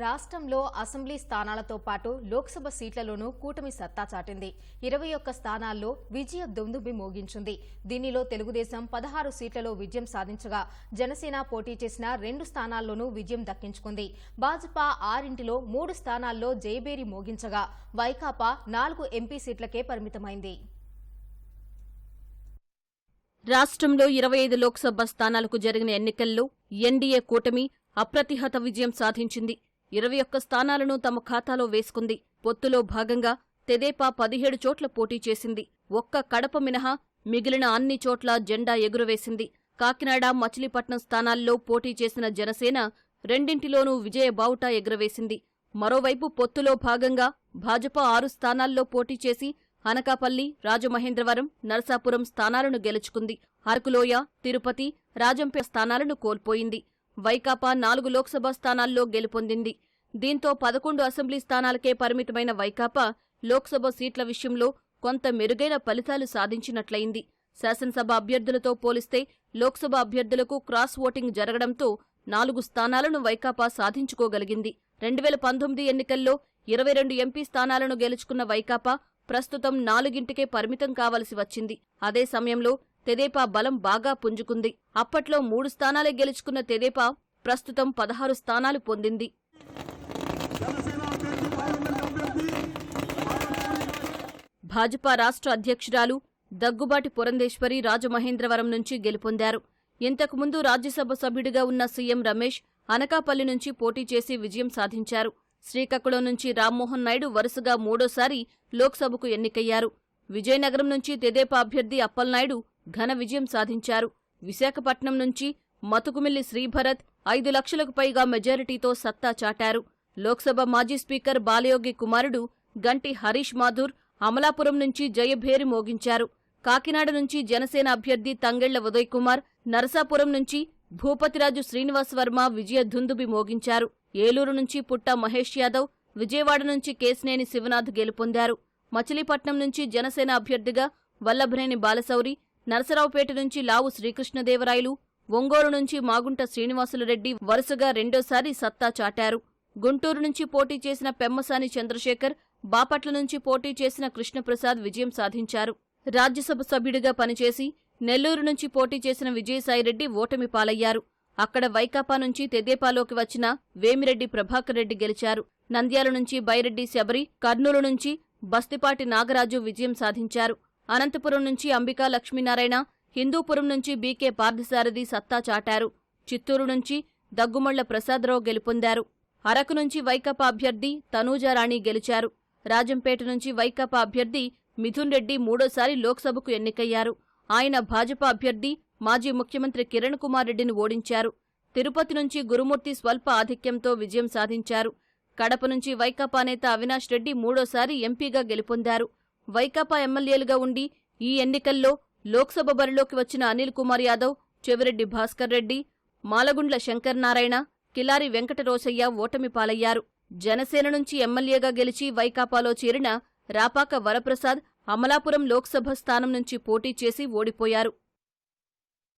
రాష్ట్రంలో అసెంబ్లీ స్థానాలతో పాటు లోక్సభ సీట్లలోనూ కూటమి సత్తా చాటింది. ఇరవై ఒక్క స్థానాల్లో విజయ దుందుబి మోగించింది. దీనిలో తెలుగుదేశం పదహారు సీట్లలో విజయం సాధించగా జనసేన పోటీ చేసిన రెండు స్థానాల్లోనూ విజయం దక్కించుకుంది. భాజపా ఆరింటిలో మూడు స్థానాల్లో జయబేరి మోగించగా వైకాపా నాలుగు ఎంపీ సీట్లకే పరిమితమైంది. రాష్ట్రంలో ఇరవై ఐదు లోక్సభ స్థానాలకు జరిగిన ఎన్నికల్లో ఎన్డీఏ కూటమి అప్రతిహత విజయం సాధించింది. ఇరవై ఒక్క స్థానాలను తమ ఖాతాలో వేసుకుంది. పొత్తులో భాగంగా తెదేపా పదిహేడు చోట్ల పోటీ చేసింది. ఒక్క కడప మినహా మిగిలిన అన్ని చోట్ల జెండా ఎగురవేసింది. కాకినాడ మచిలీపట్నం స్థానాల్లో పోటీ చేసిన జనసేన రెండింటిలోనూ విజయ బావుటా ఎగురవేసింది. మరోవైపు పొత్తులో భాగంగా భాజపా ఆరు స్థానాల్లో పోటీ చేసి అనకాపల్లి రాజమహేంద్రవరం నరసాపురం స్థానాలను గెలుచుకుంది. అరకులోయ తిరుపతి రాజంపేట స్థానాలను కోల్పోయింది. వైకాపా నాలుగు లోక్సభ స్థానాల్లో గెలుపొందింది. దీంతో పదకొండు అసెంబ్లీ స్థానాలకే పరిమితమైన వైకాపా లోక్సభ సీట్ల విషయంలో కొంత మెరుగైన ఫలితాలు సాధించినట్లయింది. శాసనసభ అభ్యర్థులతో పోలిస్తే లోక్సభ అభ్యర్థులకు క్రాస్ ఓటింగ్ జరగడంతో నాలుగు స్థానాలను వైకాపా సాధించుకోగలిగింది. రెండు వేల పంతొమ్మిది ఎన్నికల్లో ఇరవై రెండు ఎంపీ స్థానాలను గెలుచుకున్న వైకాపా ప్రస్తుతం నాలుగింటికే పరిమితం కావలసి వచ్చింది. అదే సమయంలో తెదేపా బలం బాగా పుంజుకుంది. అప్పట్లో మూడు స్థానాలే గెలుచుకున్న తెదేపా ప్రస్తుతం పదహారు స్థానాలు పొందింది. భాజపా రాష్ట్ర అధ్యక్షురాలు దగ్గుబాటి పురంధేశ్వరి రాజమహేంద్రవరం నుంచి గెలుపొందారు. ఇంతకుముందు రాజ్యసభ సభ్యుడిగా ఉన్న సీఎం రమేష్ అనకాపల్లి నుంచి పోటీ చేసి విజయం సాధించారు. శ్రీకాకుళం నుంచి రామ్మోహన్ నాయుడు వరుసగా మూడోసారి లోక్సభకు ఎన్నికయ్యారు. విజయనగరం నుంచి తెదేపా అభ్యర్థి అప్పలనాయుడు ఘన విజయం సాధించారు. విశాఖపట్నం నుంచి మతుకుమిల్లి శ్రీభరత్ ఐదు లక్షలకు పైగా మెజారిటీతో సత్తా చాటారు. లోక్సభ మాజీ స్పీకర్ బాలయోగి కుమారుడు గంటి హరీష్ మాధుర్ అమలాపురం నుంచి జయభేరి మోగించారు. కాకినాడ నుంచి జనసేన అభ్యర్థి తంగెళ్ళ ఉదయ్ కుమార్ నరసాపురం నుంచి భూపతిరాజు శ్రీనివాస్ వర్మ విజయ దుందుబి మోగించారు. ఏలూరు నుంచి పుట్ట మహేష్ యాదవ్ విజయవాడ నుంచి కేశినేని శివనాథ్ గెలుపొందారు. మచిలీపట్నం నుంచి జనసేన అభ్యర్థిగా వల్లభనేని బాలశౌరి నరసరావుపేట నుంచి లావు శ్రీకృష్ణదేవరాయలు ఒంగోలు నుంచి మాగుంట శ్రీనివాసులరెడ్డి వరుసగా రెండోసారి సత్తా చాటారు. గుంటూరు నుంచి పోటీ చేసిన పెమ్మసాని చంద్రశేఖర్ బాపట్ల నుంచి పోటీ చేసిన కృష్ణప్రసాద్ విజయం సాధించారు. రాజ్యసభ సభ్యుడిగా పనిచేసి నెల్లూరు నుంచి పోటీ చేసిన విజయసాయిరెడ్డి ఓటమి పాలయ్యారు. అక్కడ వైకాపా నుంచి తెదేపాలోకి వచ్చిన వేమిరెడ్డి ప్రభాకర్ రెడ్డి గెలిచారు. నంద్యాల నుంచి బైరెడ్డి శబరి కర్నూలు నుంచి బస్తిపాటి నాగరాజు విజయం సాధించారు. అనంతపురం నుంచి అంబికా లక్ష్మీనారాయణ హిందూపురం నుంచి బీకే పార్థసారథి సత్తా చాటారు. చిత్తూరు నుంచి దగ్గుమళ్ళ ప్రసాదరావు గెలుపొందారు. అరకు నుంచి వైకాపా అభ్యర్థి తనూజారాణి గెలిచారు. రాజంపేట నుంచి వైకాపా అభ్యర్థి మిథున్ రెడ్డి మూడోసారి లోక్సభకు ఎన్నికయ్యారు. ఆయన భాజపా అభ్యర్థి మాజీ ముఖ్యమంత్రి కిరణ్ కుమార్ రెడ్డిని ఓడించారు. తిరుపతి నుంచి గురుమూర్తి స్వల్ప ఆధిక్యంతో విజయం సాధించారు. కడప నుంచి వైకాపా నేత అవినాష్ రెడ్డి మూడోసారి ఎంపీగా గెలుపొందారు. వైకాపా ఎమ్మెల్యేలుగా ఉండి ఈ ఎన్నికల్లో లోక్సభ బరిలోకి వచ్చిన అనిల్ కుమార్ యాదవ్ చెవిరెడ్డి భాస్కర్ రెడ్డి మాలగుండ్ల శంకర్ నారాయణ కిలారి వెంకటరోశయ్య ఓటమి పాలయ్యారు. జనసేన నుంచి ఎమ్మెల్యేగా గెలిచి వైకాపాలో చేరిన రాపాక వరప్రసాద్ అమలాపురం లోక్సభ స్థానం నుంచి పోటీ చేసి ఓడిపోయారు.